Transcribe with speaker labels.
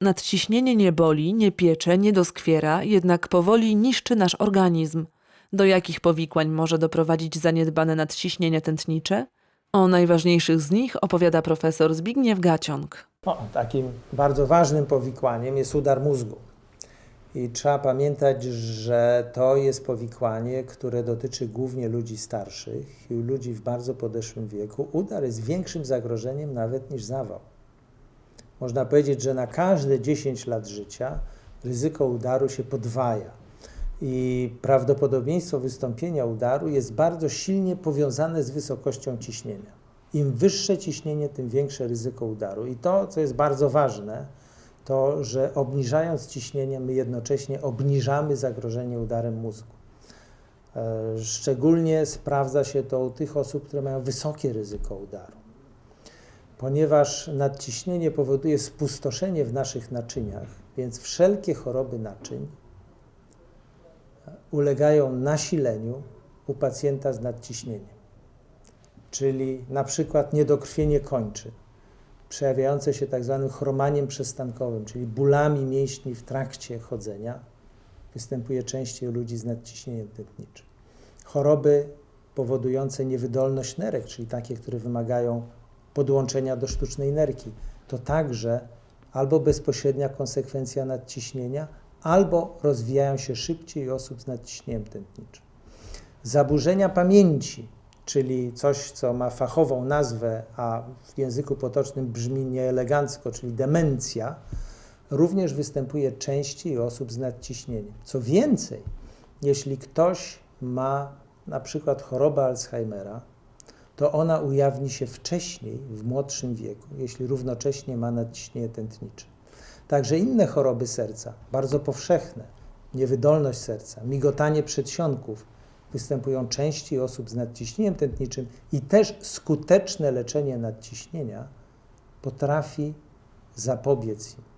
Speaker 1: Nadciśnienie nie boli, nie piecze, nie doskwiera, jednak powoli niszczy nasz organizm. Do jakich powikłań może doprowadzić zaniedbane nadciśnienie tętnicze? O najważniejszych z nich opowiada profesor Zbigniew Gaciąg.
Speaker 2: Takim bardzo ważnym powikłaniem jest udar mózgu. I trzeba pamiętać, że to jest powikłanie, które dotyczy głównie ludzi starszych i ludzi w bardzo podeszłym wieku. Udar jest większym zagrożeniem nawet niż zawał. Można powiedzieć, że na każde 10 lat życia ryzyko udaru się podwaja. I prawdopodobieństwo wystąpienia udaru jest bardzo silnie powiązane z wysokością ciśnienia. Im wyższe ciśnienie, tym większe ryzyko udaru. I to, co jest bardzo ważne, to, że obniżając ciśnienie, my jednocześnie obniżamy zagrożenie udarem mózgu. E, Szczególnie sprawdza się to u tych osób, które mają wysokie ryzyko udaru, ponieważ nadciśnienie powoduje spustoszenie w naszych naczyniach, więc wszelkie choroby naczyń ulegają nasileniu u pacjenta z nadciśnieniem, czyli na przykład niedokrwienie kończyn przejawiające się tak zwanym chromaniem przestankowym, czyli bólami mięśni w trakcie chodzenia, występuje częściej u ludzi z nadciśnieniem tętniczym. Choroby powodujące niewydolność nerek, czyli takie, które wymagają podłączenia do sztucznej nerki, to także albo bezpośrednia konsekwencja nadciśnienia, albo rozwijają się szybciej osób z nadciśnieniem tętniczym. Zaburzenia pamięci, czyli coś, co ma fachową nazwę, a w języku potocznym brzmi nieelegancko, czyli demencja, również występuje częściej u osób z nadciśnieniem. Co więcej, jeśli ktoś ma na przykład chorobę Alzheimera, to ona ujawni się wcześniej, w młodszym wieku, jeśli równocześnie ma nadciśnienie tętnicze. Także inne choroby serca, bardzo powszechne, niewydolność serca, migotanie przedsionków, występują częściej osób z nadciśnieniem tętniczym i też skuteczne leczenie nadciśnienia potrafi zapobiec im.